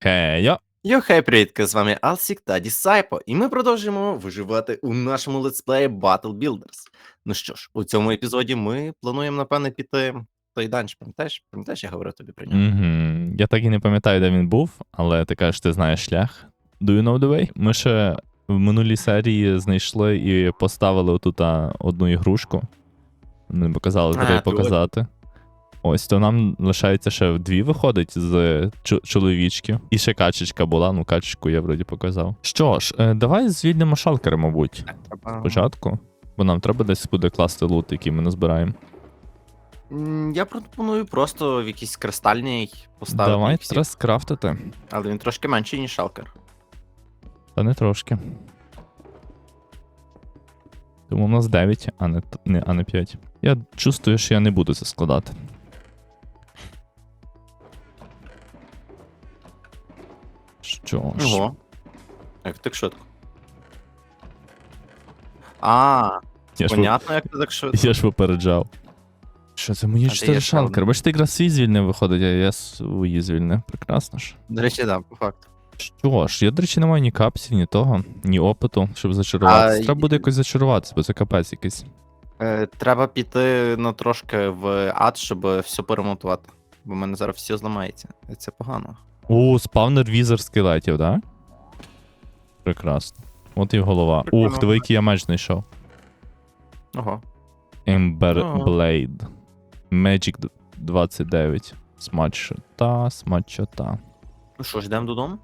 Хейо! Йохей, привітки, з вами Алсік та Дісайпо, і ми продовжуємо виживати у нашому летсплеї Battle Builders. Ну що ж, у цьому епізоді ми плануємо, напевне, піти в той данж, пам'ятаєш? Пам'ятаєш, я говорив тобі про нього? Угу. Я так і не пам'ятаю, де він був, але ти кажеш, ти знаєш шлях. Do you know the way? Ми ще в минулій серії знайшли і поставили отут одну ігрушку. Не показали, треба показати. Ось, то нам лишається ще дві виходить з чо- чоловічків. І ще качечка була, ну качечку я вроді показав. Що ж, е, давай звільнимо шалкери, мабуть, спочатку. Бо нам треба десь буде класти лут, який ми назбираємо. Я пропоную просто в якийсь кристальний поставити. Давай треба скрафтити. але він трошки менший, ніж шалкер. Та не трошки. Тому в нас 9, а не, не, а не 5. Я чувствую, що я не буду це складати. Ж. Ого. Як так швидко. А, я, ж, понятно, як ти так швидко. я ж попереджав. Що це мої А 4 є ще шалкери? один? Бачите, якраз свій звільнив виходить, а я свої звільнив. Прекрасно ж. До речі, да, по факту. Що ж, я, до речі, не маю ні капсів, ні того, ні опиту, щоб зачаруватися. А, Треба буде якось зачаруватися, бо це капець якийсь. Е, треба піти ну, трошки в ад, щоб все перемотувати. Бо в мене зараз все зламається. І Це погано. О, спавнер візер скелетів, да? Прекрасно. От і голова. Прикольно. Ух, диви, який я меч знайшов. Ого. Ember Ага. Blade. Magic д- 29. Смачота, смачота. Ну що ж, йдемо додому?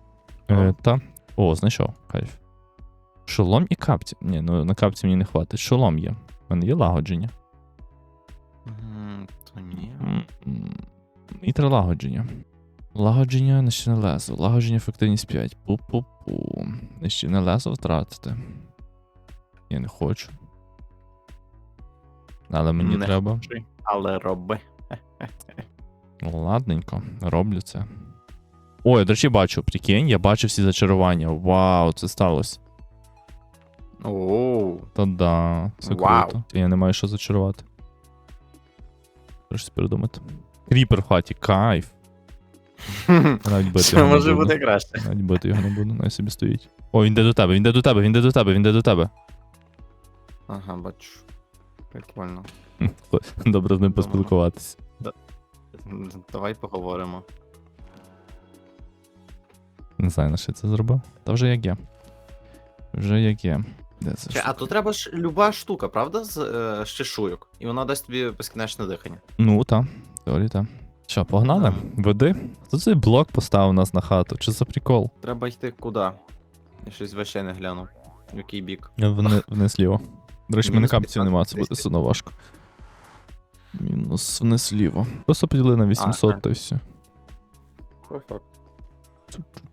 Е, та. О, знайшов. Кайф. Шолом і капці. Ні, ну на капці мені не хватить. Шолом є. У мене є лагодження. М, То ні. І три лагодження. Лагодження нищіне лезо. Лагодження ефективність 5. Пу-пу-пу. Нищіне лезо втратити. Я не хочу. Але мені Не треба. хочу, Але роби. Ладненько, роблю це. Ой, я, до речі, бачу, прикинь, я бачу всі зачарування. Вау, це сталося. Оу. Та да, це Вау. круто. Я не маю що зачарувати. Щось придумати. Кріпер в хаті, кайф. Навіть бити Що його не може буду. бути краще? Навіть бити його не буду, най собі стоїть. О, він йде до тебе, він йде до тебе, він йде до тебе, він йде до тебе. Ага, бачу. Прикольно. Добре з ним поспілкуватися. Давай поговоримо. Не знаю, на що я це зробив. Та вже як є. Вже як є. Де це? Ж? А тут треба ж люба штука, правда? З е, з чешуйок. І вона дасть тобі безкінечне дихання. Ну, та. Теорії, та. Що, погнали? Веди. Хто цей блок поставив нас на хату? Чи за прикол? Треба йти куди? Я щось вообще не глянув. В який бік. Я вни, вниз ліво. До речі, мене капців 15, нема, це буде 10. сильно важко. Мінус вниз ліво. Просто поділи на 800 Ага. та й все.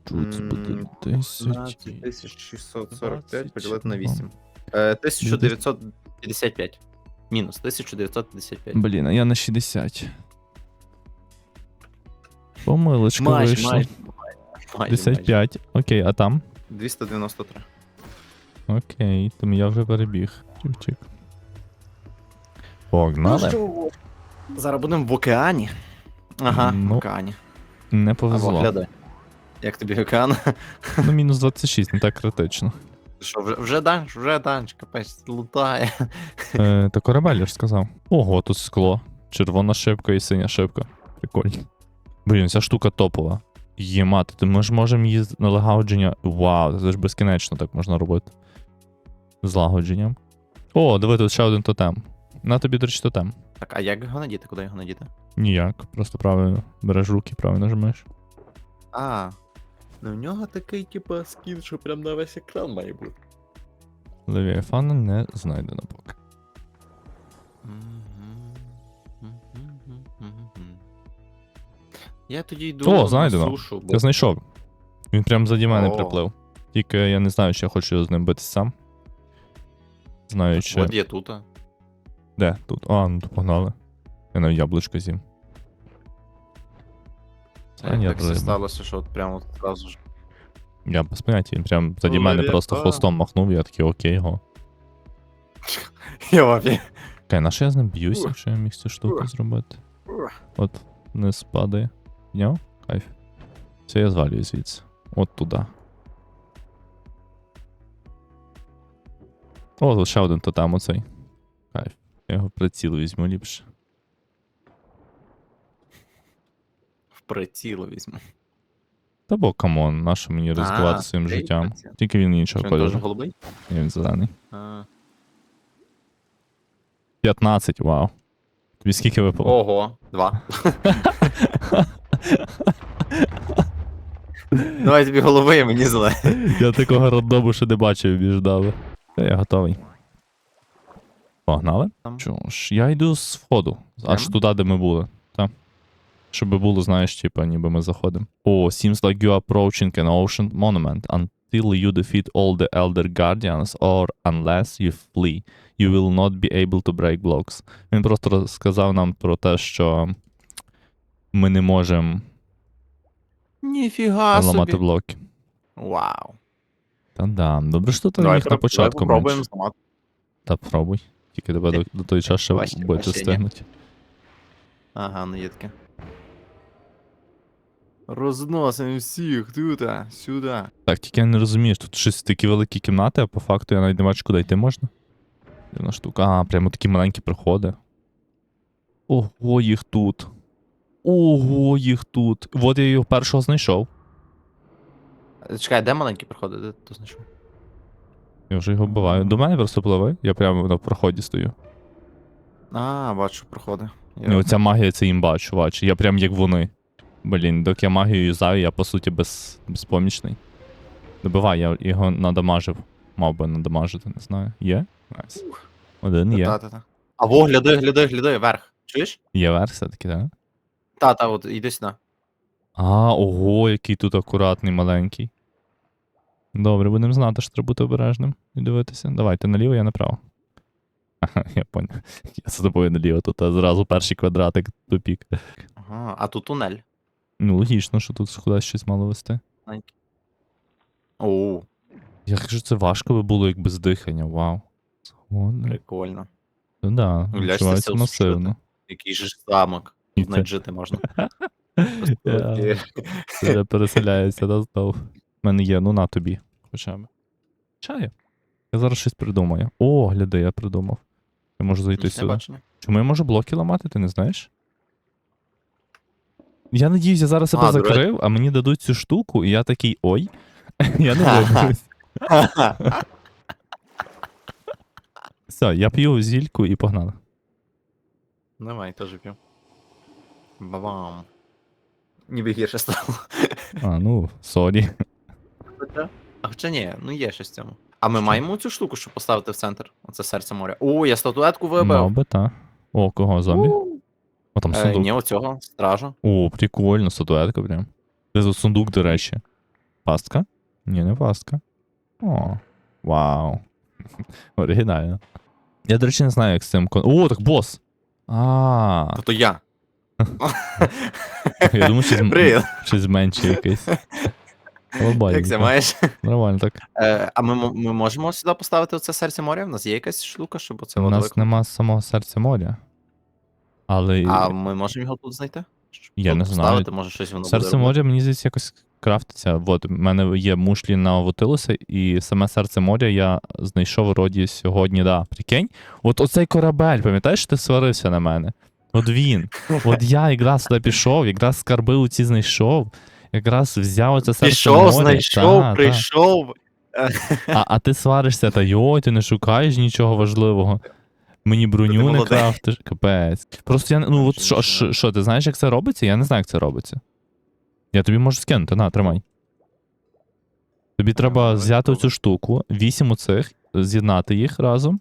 Тут буде М, 10. 15645 поділити на 8. Е, 1955. Мінус 1955. Блін, а я на 60. Помилочка Майже, вийшла. майже. майже, майже. 55. Окей, а там? 293. Окей, тому я вже перебіг. Чик-чик. Погнали. Зараз будемо в океані. Ага, Ну, в океані. Не Або повезло. глядай. Як тобі океан? Ну, мінус 26, не так критично. Що, вже, вже данж, вже данж, капець, лутає. Е, та корабель я ж сказав. Ого, тут скло. Червона шибка і синя шибка. Прикольно. Блін, ця штука топова. Ємати, то ми ж можемо її налагодження. Вау, це ж безкінечно так можна робити. З лагодженням. О, диви, тут ще один тотем. На тобі, до речі, тотем. Так, а як його надіти? Куди його надіти? Ніяк. Просто правильно береш руки, правильно нажимаєш. А. Ну в нього такий, типа, скін, що прям на весь екран має бути. Левіафана не знайдено поки. Я тоді йду О, на знайдено. сушу, бо Я знайшов. Він прям заді мене О. приплив. Тільки я не знаю, чи я хочу з ним битись сам. Знаю, чи. от є тут. а. Де? Тут. А, ну то погнали. Я навіть яблучко з'їм. Це Як я так все риба. сталося, що от прямо от одразу ж. Я без поняття, він прям заді мене Левіафан. просто хвостом махнув, я такий окей, го. Я вові. Окей, на що я з ним б'юся, Ух. якщо я міг цю штуку Ух. зробити? Ух. От, не спадає. Підняв? Кайф. Це я звалюю звідси. От туди. О, ще один тотем оцей. Кайф. Я його приціл візьму ліпше. В приціл візьму. Та бо камон, нащо мені ризикувати своїм життям? Тільки він іншого він теж голубий? Ні, Він зелений. А. 15, вау. Тобі скільки випало? Ого, два. Давай тобі голубий, а мені зелений. Я такого рандому ще не бачив нами. Та я готовий. Погнали? Чого ж, я йду з входу, аж туди, де ми були. Та. Щоб було, знаєш, типа, ніби ми заходимо. О, seems like you approaching an ocean monument until you defeat all the elder guardians or unless you flee. You will not be able to break blocks. Він просто розказав нам про те, що ми не можемо Ніфіга ламати собі. блоки. Вау. Та да, добре, що ти їх на початку давай попробуємо зламати. Та пробуй. Тільки тебе до, до той час ще Бачите, бачите, ні? Ага, ну є таке. Розносимо всіх тут, сюди. Так, тільки я не розумію, тут щось такі великі кімнати, а по факту я навіть не бачу, куди йти можна. Дивна штука. А, прямо такі маленькі проходи. Ого, їх тут. Ого, їх тут. От я його першого знайшов. Чекай, де маленький проходить? Де ти знайшов? Я вже його вбиваю. До мене просто пливе, я прямо на проході стою. А, бачу, проходи. Оця магія це імба, чувач. Я прям як вони. Блін, доки я магію юзаю, я по суті без, безпомічний. Добивай, я його надамажив. Мав би надамажити, не знаю. Є? Найс. Один є. Та-та-та. А во, гляди, гляди, гляди, вверх. Чуєш? Є версія таки, так? Та-та, от, іди сюди. А, ого, який тут акуратний, маленький. Добре, будемо знати, що треба бути обережним і дивитися. Давайте наліво, я направо. Ага, я поняв. Я за тобою наліво, тут а зразу перший квадратик тупік. Ага, а тут тунель. Ну, логічно, що тут кудись щось мало вести. Оу, Як же це важко би було, як без дихання, вау. Прикольно. Ну да, відчувається масивно. Який же ж замок. Навіть жити можна. Я- переселяється на знов. У мене є, ну на тобі. Хоча б. Чаю. Я зараз щось придумаю. О, гляди, я придумав. Я можу зайти Нічого не сюди. бачу. Чому я можу блоки ламати, ти не знаєш? Я надіюсь, я зараз себе А, до речі. закрив, а мені дадуть цю штуку, і я такий ой. я не виберусь. Все, я п'ю зільку і погнали. Давай, теж п'ю. Бабам. Ніби гірше стало. А, ну, сорі. А хоча ні, ну є щось в цьому. А ми маємо цю штуку, щоб поставити в центр. Оце серце моря. О, я статуетку Мав вибив. би, та. О, кого зомбі? О, там Е, сундук. ні, оцього, стража. О, прикольно, статуетка прям. Це за сундук, до речі. Пастка? Ні, не пастка. О, вау. Оригінально. Я, до речі, не знаю, як з цим кон. О, так бос! А, Тобто я. я думаю, щось, м- Привіт. щось менше якесь. Як це маєш? Нормально так. Е, а ми, ми можемо сюди поставити оце серце моря? У нас є якась штука, щоб оце У нас нема самого серця моря. Але А ми можемо його тут знайти? Щоб Я тут не знаю. поставити, може щось воно серце буде моря, мені здається, якось крафтиться. От, в мене є мушлі на Вотилуса, і саме серце моря я знайшов вроді сьогодні, да. Прикинь? От оцей корабель, пам'ятаєш, ти сварився на мене? От він. От я якраз туди пішов, якраз скарби у ці знайшов, якраз взяв оце серце Пішов, моря. знайшов, Та, та. прийшов. А, а ти сваришся, та йой, ти не шукаєш нічого важливого. Мені броню не крафтиш. Капець. Просто я ну от що, що, що, ти знаєш, як це робиться? Я не знаю, як це робиться. Я тобі можу скинути, на, тримай. Тобі треба взяти цю штуку, вісім оцих, з'єднати їх разом.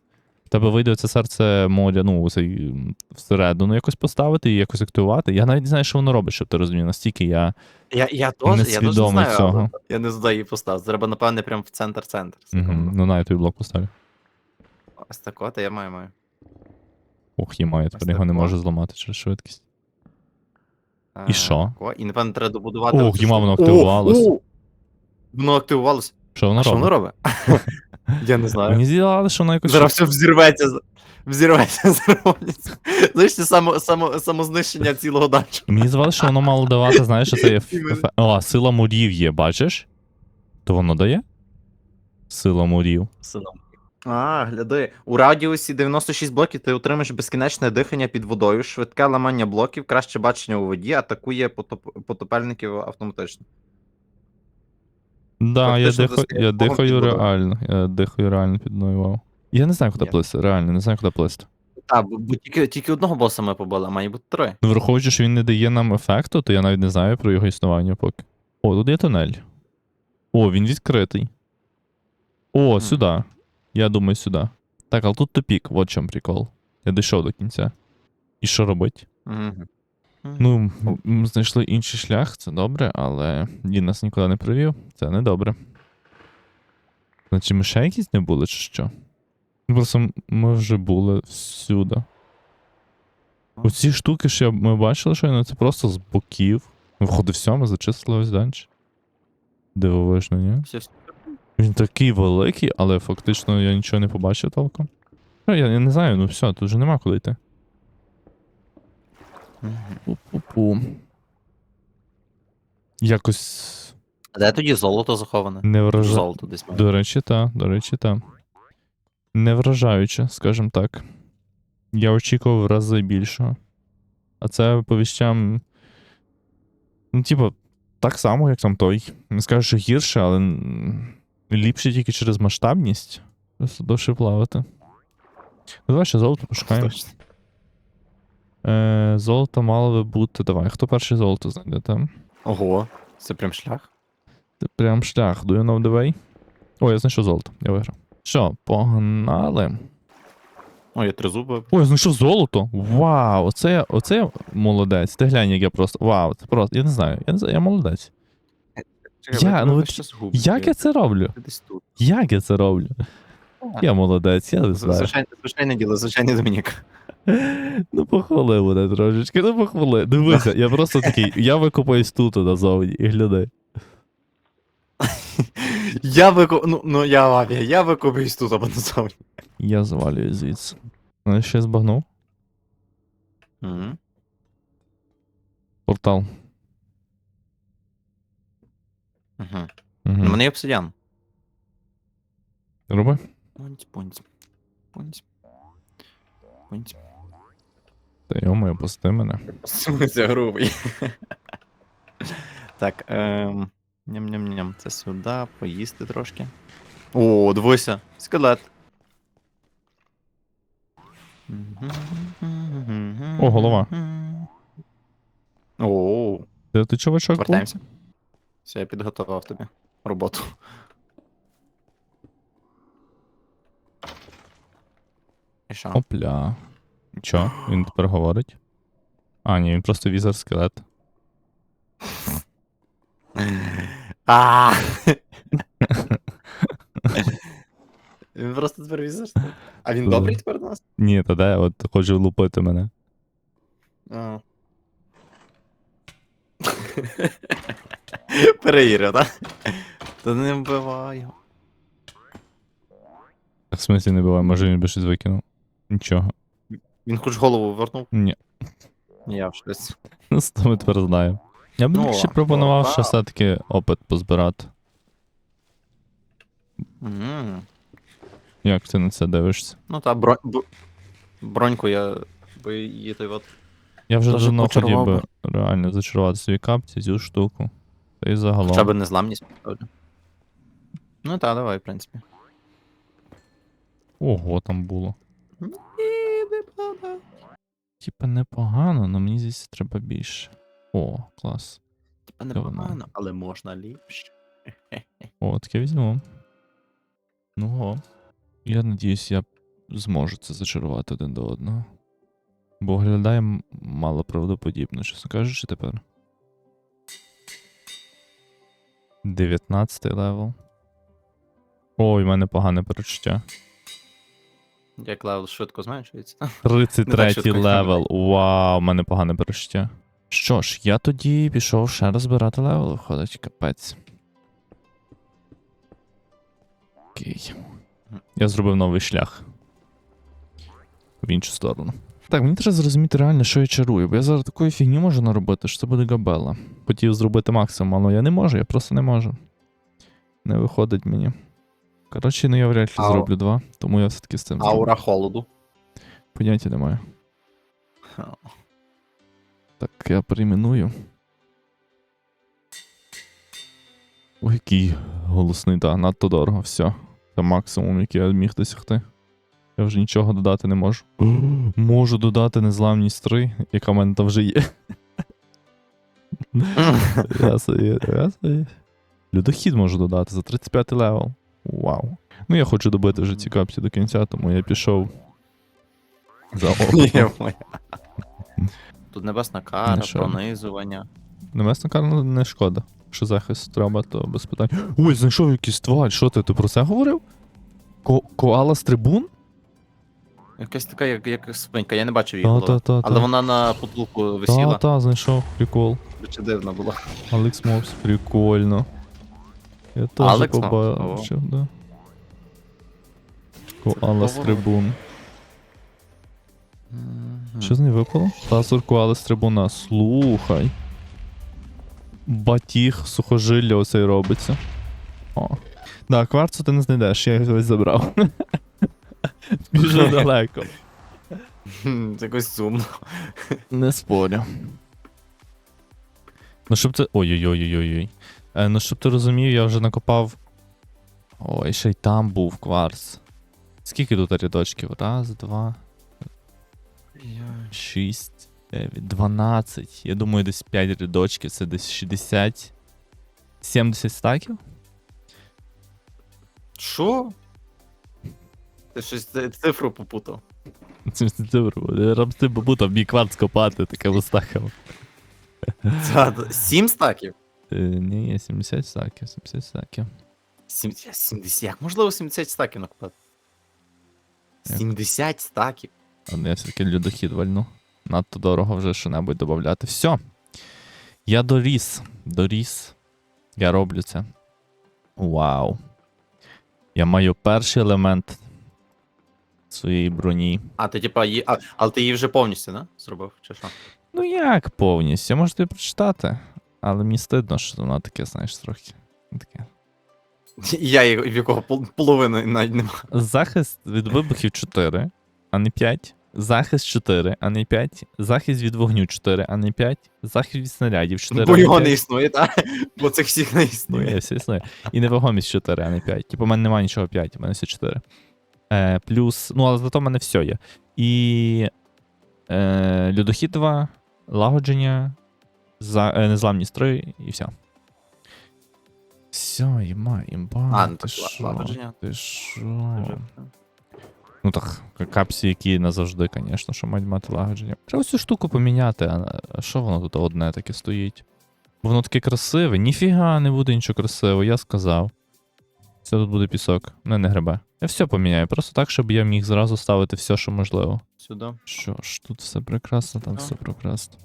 Тебе вийде це серце моря, ну, м, всередину якось поставити і якось активувати. Я навіть не знаю, що воно робить, щоб ти розумів. Настільки я Я, я теж, не несвідомий знаю, цього. але я не знаю її поставити. Треба, напевне, прямо в центр-центр. Угу. Ну, на я тобі блок поставлю. Ось так от, я маю, маю. Ох, їмаю, Ось тепер його не можу зламати через швидкість. А, І що? І, напевне, треба добудувати. Ох, їма, воно О, активувалось. Воно активувалось. Що воно А що робить? воно робить? Я не знаю. Мені здавалося, що воно якось. Зараз все взірветься. Взірветься, зробиться. Знаєш, це само, само, самознищення цілого данчу. Мені здавалося, що воно мало давати, знаєш, що це є. ф- Іменно. фе- О, сила мурів є, бачиш? То воно дає? Сила мурів. Сином. А, гляди. У радіусі 96 блоків ти отримаєш безкінечне дихання під водою, швидке ламання блоків, краще бачення у воді, атакує потоп... потопельників автоматично. Да, я, Фактично, дихаю, я дихаю реально. Я дихаю реально під мною. Я не знаю, куди Ні. плисти, реально, не знаю, куди плисти. Так, бо, бо тільки, тільки одного боса ми побили, а має бути троє. Ну, враховуючи, що він не дає нам ефекту, то я навіть не знаю про його існування поки. О, тут є тунель. О, він відкритий. О, Мгм. сюди. Я думаю, сюди. Так, але тут тупік, от в чому прикол. Я дійшов до кінця. І що робить? Угу. Ну, ми знайшли інший шлях, це добре, але він нас нікуди не привів, це не добре. Значить, ми ще якісь не були, чи що? Ну, Просто ми вже були всюди. Оці штуки, що ми бачили, що це просто з боків. Виходить, все, ми зачислили ось данч. Дивовижно, ні? Він такий великий, але фактично я нічого не побачив толком. Ну, я, я не знаю, ну все, тут вже нема куди йти. Пу-пу-пу. Якось А де тоді золото заховане? не вражає. Золото десь має. До речі, та, до речі, та. Не вражаюче, скажімо так. Я очікував в рази більшого. А це по віщам. Ну, типу, так само, як там той. Не скажу, що гірше, але ліпше тільки через масштабність. Просто довше плавати. Ну, давай ще золото пошукаємо. Е, золото мало би бути. Давай, хто перший золото знайде там? Ого, це прям шлях. Це прям шлях. Do you know the way? О, я знайшов золото, я виграв. Що, погнали. О, я тризуби. Ой, я знайшов золото. Вау, оце я, оце я молодець. Ти глянь, як я просто. Вау, це просто. Я не знаю, я не знаю, я молодець. Я, ну, от Як я це роблю? Десь тут. Як я це роблю? Я молодець, я не знаю. Звичайне діло, звичайний Домінік. Ну, похвали мене трошечки, ну похвали. Дивися, я просто такий, я викопаюсь тут назовні і глядай. Я вику... Ну, ну я авіа, я викупаюсь тут або назовні. Я звалюю звідси. Ну, я ще збагнув. Угу. Портал. Угу. Угу. У мене є обсидіан. Роби. Понць, понць. Понць. Понць. Та йому, пусти мене. Це грубий. так, ем. Ням-ням-ням. Це сюди, поїсти трошки. О, дивися, скелет. О, голова. О, Ти, ти чувачок? був? повертаємося. Все, я підготував тобі роботу. І що? Опля. Чо? Він тепер говорить? А, ні, він просто візер скелет. А! Він просто тепер візер. А він добрий тепер до нас? Ні, та де, от хоче лупити мене. А. Перевірив, так? Та не вбивай його. В смислі не буває, може він би щось викинув. Нічого. Він хоч голову вернув? Ні. Я в щось. Ну, з ми тепер знаємо. Я б Ну, ще пропонував, що вау. все-таки опит позбирати. М. Як ти на це дивишся? Ну та бронь... б- броньку я би її той от. Я вже Дуже давно хотів почарував би би. реально зачарувати свої капці, цю штуку. Та й загалом. Хоча б незламність поставлю. Ну та, давай, в принципі. Ого, там було. Типа непогано, але мені здається треба більше. О, клас. Типа непогано, але можна ліпше. О, таке візьму. Ну о. Я надіюсь, я зможу це зачарувати один до одного. Бо виглядає мало правдоподібно, чесно кажучи, тепер. 19 левел. Ой, в мене погане перечуття. Як левел швидко зменшується. 33 левел. Вау, в мене погане перечуття. Що ж, я тоді пішов ще раз збирати левел, виходить, капець. Окей. Я зробив новий шлях. в іншу сторону. Так, мені треба зрозуміти реально, що я чарую, бо я зараз такої фігні можу наробити, що це буде габела. Хотів зробити максимум, але я не можу, я просто не можу. Не виходить мені. Коротше, ну я вряд ли Ау. зроблю два, тому я все-таки з цим зроблю. Аура холоду. Поняття немає. Так, я перейменую. Ой, який голосний, так, надто дорого, все. Це максимум, який я міг досягти. Я вже нічого додати не можу. Можу додати незламність 3, яка в мене там вже є. Людохід можу додати за 35 левел. Вау. Ну я хочу добити вже ці капці до кінця, тому я пішов. За. Тут небесна кара, Ну, що? пронизування. Небесна кара не шкода. Якщо захист треба, то без питань. Ой, знайшов якийсь тварь. Що ти? Ти про це говорив? Ко- Коала з трибун? Якась така, як, як спинька, я не бачив її Та, та, та, Але та. вона на потолку Та, висіла. та, знайшов. Прикол. Дуже дивно було. Алекс Мопс, прикольно. Я теж Алекс Мопс? побачив, да. З Поворот. трибун. Що з неї випало? Тазур коала з трибуна. Слухай. Батіг, сухожилля оцей робиться. О. Да, кварцу ти не знайдеш, я його забрав. Біжу далеко. Це якось сумно. Не спорю. Ну, щоб ти. Ой-ой-ой-ой-ой. Е, ну, щоб ти розумів, я вже накопав. Ой, ще й там був кварц. Скільки тут рядочків? Раз, два, шість, дев'ять, дванадцять. Я думаю, десь 5 рядочків, це десь 60. 70 стаків? Що? Ти щось цифру попутав. Раб ти побутав мій кварц копати стаками. Це сім стаків? Е, ні, 70 стаків, 70 стаків. Сім- я 70. Як можливо 70 стаків накопати? 70 стаків. А ну, я все-таки людохід вальну. Надто дорого вже що-небудь додати. Все. Я доріс. Доріс. Я роблю це. Вау. Я маю перший елемент своєї броні. А, ти типа її. А, але ти її вже повністю, не? Зробив, чи що? Ну як повністю? Можете прочитати. Але мені стидно, що воно таке, знаєш, трохи. Таке. Я її- в якого пол- половини навіть нема. Захист від вибухів 4, а не 5. Захист 4, а не 5. Захист від вогню 4, а не 5. Захист від снарядів 4. Бо а не його 5. не існує, так? Бо цих всіх не Ну, існує. є, все існує. І невагомість 4, а не 5. Типу, у мене немає нічого 5, у мене все 4. Е, плюс, ну, але зато в мене все є. І е, людохід 2, лагодження, за, е, незламність 3 і все. Все, іма, імба. А, ну ти так, шо? Ти? Ну так, капсі, які назавжди, звісно, що мають мати лагодження. Треба цю штуку поміняти, а що воно тут одне таке стоїть? Бо воно таке красиве. Ніфіга не буде нічого красивого, я сказав. Це тут буде пісок, не не грибе. Я все поміняю, просто так, щоб я міг зразу ставити все, що можливо. Сюди, Що ж, тут все прекрасно, там все прекрасно.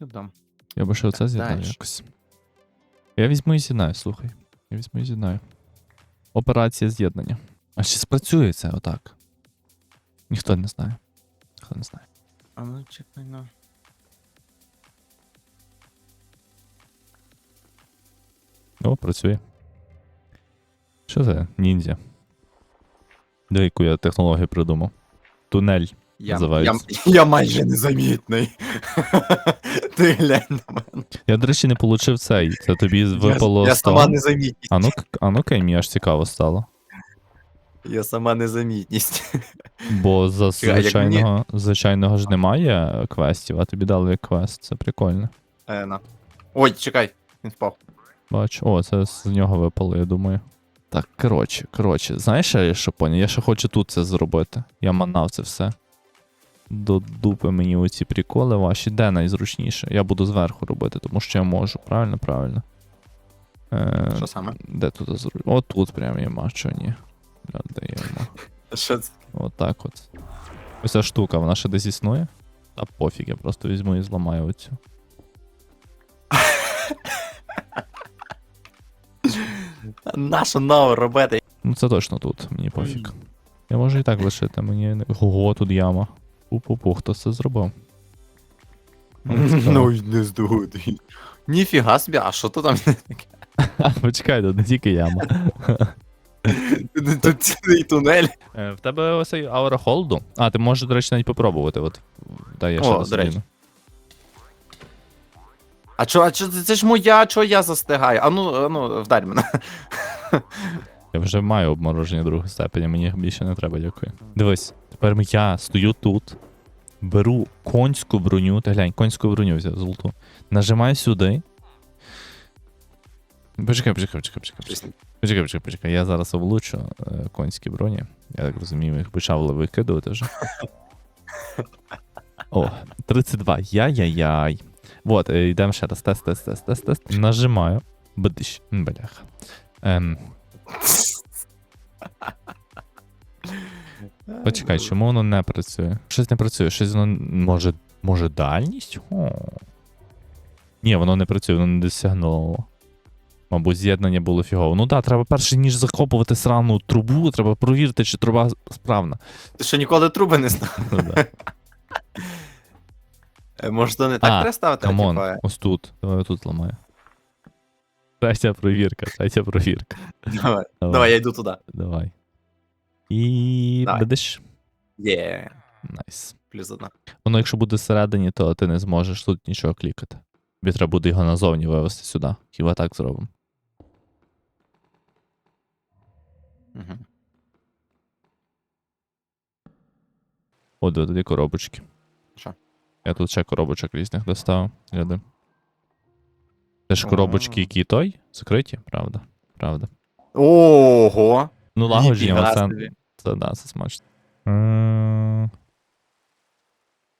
Сюди. Я би ще оце з'єднав якось. Я візьму і з'єднаю, слухай. Я візьму і з'єднаю. Операція з'єднання. А чи спрацює це отак? Ніхто не знає. Ніхто не знає. А ну чекай на. О, працює. Що це? Ніндзя. Де яку я технологію придумав? Тунель. Я, я, я майже незамітний. Ти глянь на мене. Я, до речі, не получив цей. Це тобі випало я, я сама незамітність. А ну, а ну мені аж цікаво стало. Я сама незамітність. Бо за Чекай, як звичайного, звичайного ж немає квестів, а тобі дали квест. Це прикольно. Е, на. Ой, чекай, він впав. Бачу. О, це з нього випало, я думаю. Так, коротше, коротше, знаєш, що я що поняв? Я ще хочу тут це зробити. Я манав це все. До дупи мені оці приколи ваші. Де найзручніше? Я буду зверху робити, тому що я можу. Правильно, правильно. Е, Що саме? де тут зручніше? О, тут прям є що ні. Даємо. Що це? Отак от. Ось ця штука, вона ще десь існує. Та пофіг, я просто візьму і зламаю оцю. Нащо нове робити? Ну це точно тут, мені пофіг. Я можу і так лишити, мені. Ого, тут яма. Пу-пу-пу, хто це зробив? Ну, не здогадуй. Ніфіга собі, а що то там? А, почекай, тут не тільки яма. Тут цілий тунель. Е, В тебе ось цей аура холду. А, ти можеш, до речі, навіть попробувати. От. Дай я ще О, раз до речі. А чо, а чо, це ж моя, чого я застигаю? А ну, а ну, вдарь мене. Я вже маю обмороження другої степені, мені більше не треба, дякую. Дивись, тепер я стою тут, беру конську броню, та глянь, конську броню взяв золоту. Нажимаю сюди. Почекай, почекай, почекай, почекай. Почекай, почекай, почекай, почекай. Я зараз облучу е, конські броні. Я так розумію, їх почав викидувати вже. О, 32. Яй-яй-яй. Вот, е, йдемо ще раз. Тест, тест, тест, тест, тест. Нажимаю. Бдищ. Бляха. Ем, Почекай, чому воно не працює? Щось не працює, щось воно може. Може дальність? О. Ні, воно не працює, воно не досягнуло. Мабуть, з'єднання було фігово. Ну так, треба перше, ніж закопувати срану трубу, треба провірити, чи труба справна. Ти що ніколи труби не знав? Ну. Е, Може, то не так А, треба ставити? Камон, ось тут. Давай тут ламаю. Третя провірка, третя провірка. Давай, давай, я йду туди. Давай. І. Давай. Будеш? Є, Найс. плюс одна. Воно, якщо буде всередині, то ти не зможеш тут нічого клікати. Тобі треба буде його назовні вивести сюди. Хіба так зробимо? Угу. О, диви, тоді коробочки. Що? Я тут ще коробочок різних доставив. Гляди. Це ж коробочки, які той? Закриті, правда. Правда. Ого! Ну, лагодження, Ніфіга це, це, да, це смачно. М,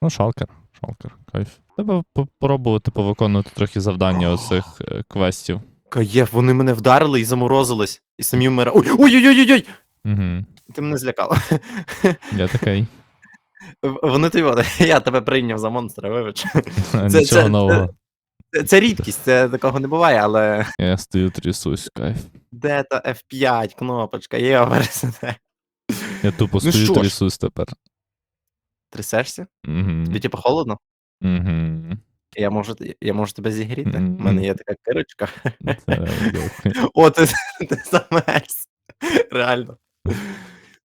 Ну, шалкер. Шалкер, кайф. Треба попробувати повиконувати трохи завдання оцих е, квестів. Каєф, вони мене вдарили і заморозились. І самі вмирали. Ой, ой-ой-ой-ой! Угу. Ти мене злякала. Я такий. Вони тобі, я тебе прийняв за монстра, вибач. Нічого нового. Це, це рідкість, це такого не буває, але Я стою трясусь, кайф. де та F5 кнопочка, є пересиде. Я тупо Ну стою що ж. трясусь тепер. Трясешся? Угу. Тобі типу холодно? Угу. Я можу, я можу тебе зігріти. У Мгм. мене є така кирочка. Це. О, ти, ти замерз. Реально.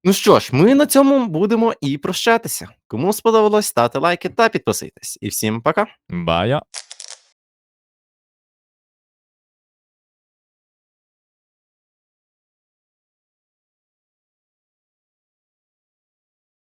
Ну що ж, ми на цьому будемо і прощатися. Кому сподобалось, ставте лайки та підписуйтесь. І всім пока. Бая.